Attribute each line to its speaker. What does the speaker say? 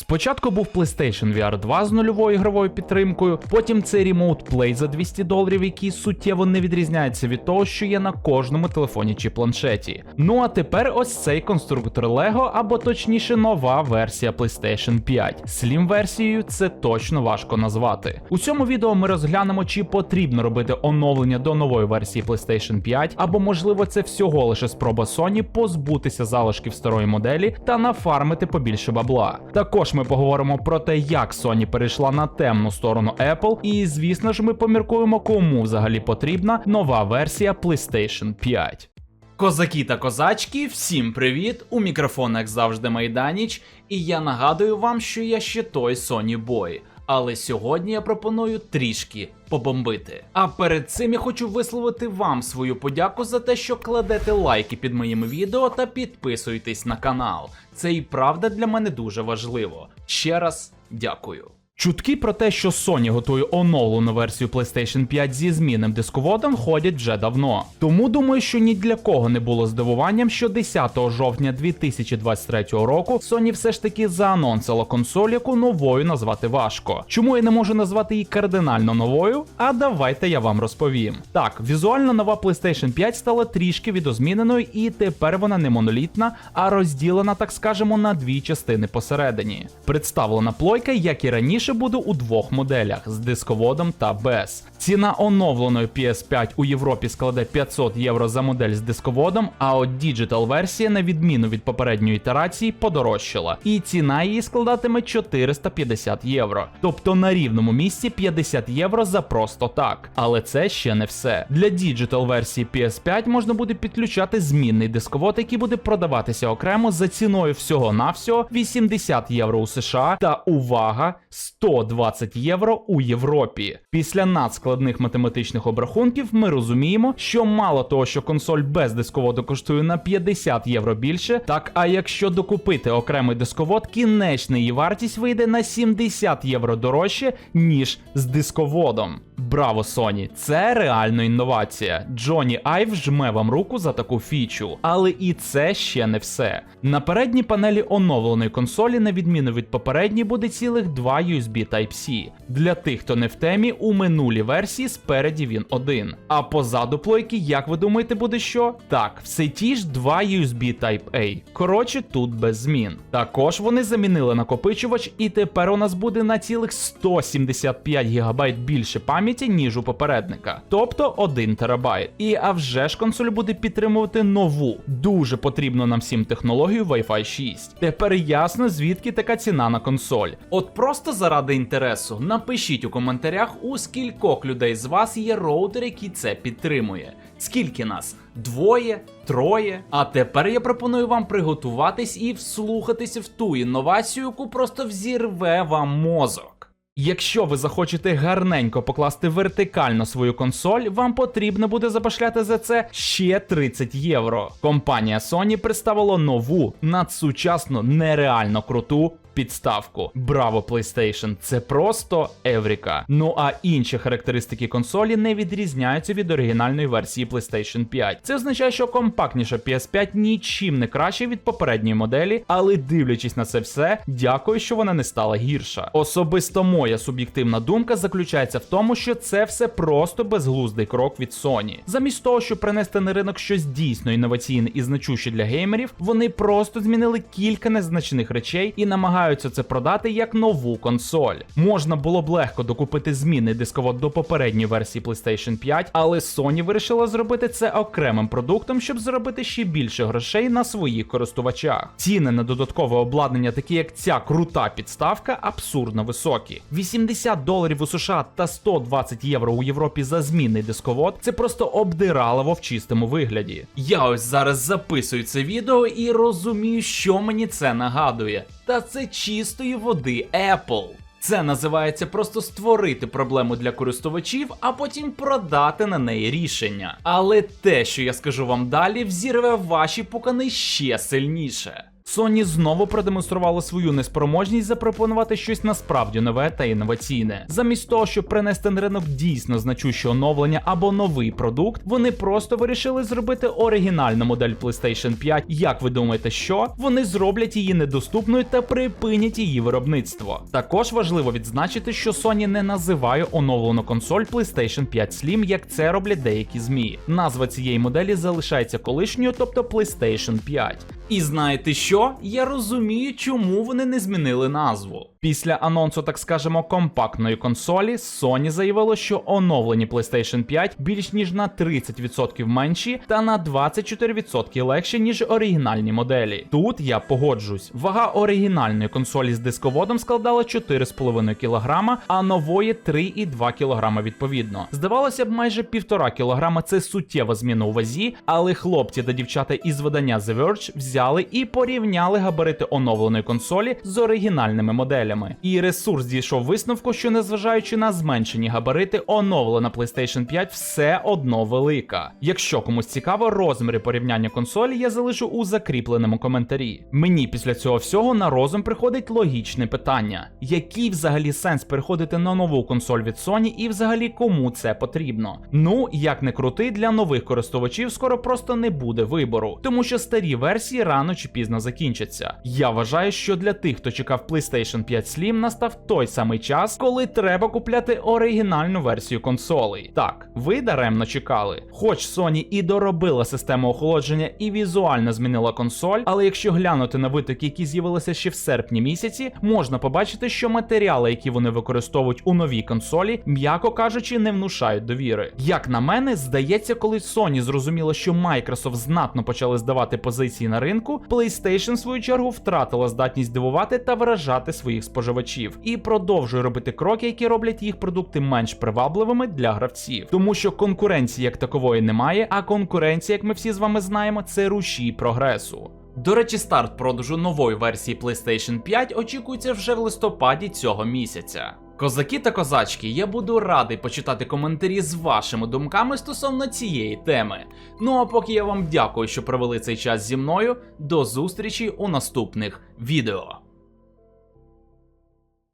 Speaker 1: Спочатку був PlayStation VR 2 з нульовою ігровою підтримкою, потім це Remote Play за 200 доларів, який суттєво не відрізняється від того, що є на кожному телефоні чи планшеті. Ну а тепер ось цей конструктор Lego, або точніше нова версія PlayStation 5. Slim версією це точно важко назвати. У цьому відео ми розглянемо, чи потрібно робити оновлення до нової версії PlayStation 5, або можливо це всього лише спроба Sony позбутися залишків старої моделі та нафармити побільше бабла. Також ми поговоримо про те, як Sony перейшла на темну сторону Apple, і звісно ж ми поміркуємо, кому взагалі потрібна нова версія PlayStation 5. Козаки та козачки, всім привіт! У мікрофонах завжди, Майданіч, і я нагадую вам, що я ще той Sony Boy. Але сьогодні я пропоную трішки побомбити. А перед цим я хочу висловити вам свою подяку за те, що кладете лайки під моїми відео та підписуєтесь на канал. Це і правда для мене дуже важливо. Ще раз дякую. Чутки про те, що Sony готує оновлену версію PlayStation 5 зі змінним дисководом, ходять вже давно. Тому думаю, що ні для кого не було здивуванням, що 10 жовтня 2023 року Sony все ж таки заанонсила консоль, яку новою назвати важко. Чому я не можу назвати її кардинально новою? А давайте я вам розповім. Так, візуально нова PlayStation 5 стала трішки відозміненою, і тепер вона не монолітна, а розділена, так скажемо, на дві частини посередині. Представлена плойка, як і раніше, буде у двох моделях з дисководом та без. Ціна оновленої PS5 у Європі складе 500 євро за модель з дисководом, а от Digital версія, на відміну від попередньої ітерації, подорожчала, і ціна її складатиме 450 євро. Тобто на рівному місці 50 євро за просто так. Але це ще не все. Для Digital версії PS5 можна буде підключати змінний дисковод, який буде продаватися окремо за ціною всього-навсього 80 євро у США та увага 120 євро у Європі. Після надскладних математичних обрахунків ми розуміємо, що мало того, що консоль без дисководу коштує на 50 євро більше, так а якщо докупити окремий дисковод, кінечна її вартість вийде на 70 євро дорожче, ніж з дисководом. Браво, Sony! Це реально інновація. Джоні Айв жме вам руку за таку фічу. Але і це ще не все. На передній панелі оновленої консолі, на відміну від попередньої, буде цілих два USB Type-C. Для тих, хто не в темі, у минулій версії спереді він один. А позаду плойки, як ви думаєте, буде що? Так, все ті ж два USB Type-A. Коротше, тут без змін. Також вони замінили накопичувач, і тепер у нас буде на цілих 175 ГБ більше пам'яті, ніж у попередника. Тобто 1 терабайт. І а вже ж консоль буде підтримувати нову, дуже потрібну нам всім технологію Wi-Fi 6. Тепер ясно, звідки така ціна на консоль. От просто заради інтересу, напишіть у коментарях, у скількох людей з вас є роутер, який це підтримує. Скільки нас? Двоє, троє. А тепер я пропоную вам приготуватись і вслухатися в ту інновацію, яку просто взірве вам мозок. Якщо ви захочете гарненько покласти вертикально свою консоль, вам потрібно буде запашляти за це ще 30 євро. Компанія Sony представила нову, надсучасну, нереально круту підставку. Браво, PlayStation! Це просто Евріка. Ну а інші характеристики консолі не відрізняються від оригінальної версії PlayStation 5. Це означає, що компактніша PS5 нічим не краще від попередньої моделі, але дивлячись на це все, дякую, що вона не стала гірша. Особисто моя суб'єктивна думка заключається в тому, що це все просто безглуздий крок від Sony. Замість того, щоб принести на ринок щось дійсно інноваційне і значуще для геймерів, вони просто змінили кілька незначних речей і намагаються це продати як нову консоль. Можна було б легко докупити змінний дисковод до попередньої версії PlayStation 5, але Sony вирішила зробити це окремим продуктом, щоб заробити ще більше грошей на своїх користувачах. Ціни на додаткове обладнання, такі як ця крута підставка, абсурдно високі. 80 доларів у США та 120 євро у Європі за змінний дисковод це просто обдиралово в чистому вигляді. Я ось зараз записую це відео і розумію, що мені це нагадує. Та це чистої води Apple. Це називається просто створити проблему для користувачів, а потім продати на неї рішення. Але те, що я скажу вам далі, взірве ваші пукани ще сильніше. Sony знову продемонстрували свою неспроможність запропонувати щось насправді нове та інноваційне. Замість того, щоб принести на ринок дійсно значуще оновлення або новий продукт, вони просто вирішили зробити оригінальну модель PlayStation 5. Як ви думаєте, що вони зроблять її недоступною та припинять її виробництво? Також важливо відзначити, що Sony не називає оновлену консоль PlayStation 5 Slim, як це роблять деякі змі. Назва цієї моделі залишається колишньою, тобто PlayStation 5. І знаєте що? Я розумію, чому вони не змінили назву. Після анонсу, так скажемо, компактної консолі, Sony заявило, що оновлені PlayStation 5 більш ніж на 30% менші та на 24% легші, ніж оригінальні моделі. Тут я погоджусь. Вага оригінальної консолі з дисководом складала 4,5 кг, а нової 3,2 кг відповідно. Здавалося б, майже 1,5 кг це суттєва зміна у вазі, але хлопці та дівчата із видання The Verge взяли і порівняли габарити оновленої консолі з оригінальними моделями. І ресурс дійшов висновку, що незважаючи на зменшені габарити, оновлена PlayStation 5 все одно велика. Якщо комусь цікаво, розміри порівняння консолі я залишу у закріпленому коментарі. Мені після цього всього на розум приходить логічне питання: який взагалі сенс переходити на нову консоль від Sony і взагалі кому це потрібно? Ну, як не крути, для нових користувачів скоро просто не буде вибору, тому що старі версії рано чи пізно закінчаться. Я вважаю, що для тих, хто чекав PlayStation 5 Slim, настав той самий час, коли треба купляти оригінальну версію консолей. Так, ви даремно чекали. Хоч Sony і доробила систему охолодження і візуально змінила консоль, але якщо глянути на витоки, які з'явилися ще в серпні місяці, можна побачити, що матеріали, які вони використовують у новій консолі, м'яко кажучи, не внушають довіри. Як на мене, здається, коли Sony зрозуміло, що Microsoft знатно почали здавати позиції на ринку, PlayStation, в свою чергу, втратила здатність дивувати та вражати своїх споживачів і продовжує робити кроки, які роблять їх продукти менш привабливими для гравців, тому що конкуренції як такової немає, а конкуренція, як ми всі з вами знаємо, це рушій прогресу. До речі, старт продажу нової версії PlayStation 5 очікується вже в листопаді цього місяця. Козаки та козачки, я буду радий почитати коментарі з вашими думками стосовно цієї теми. Ну а поки я вам дякую, що провели цей час зі мною. До зустрічі у наступних відео.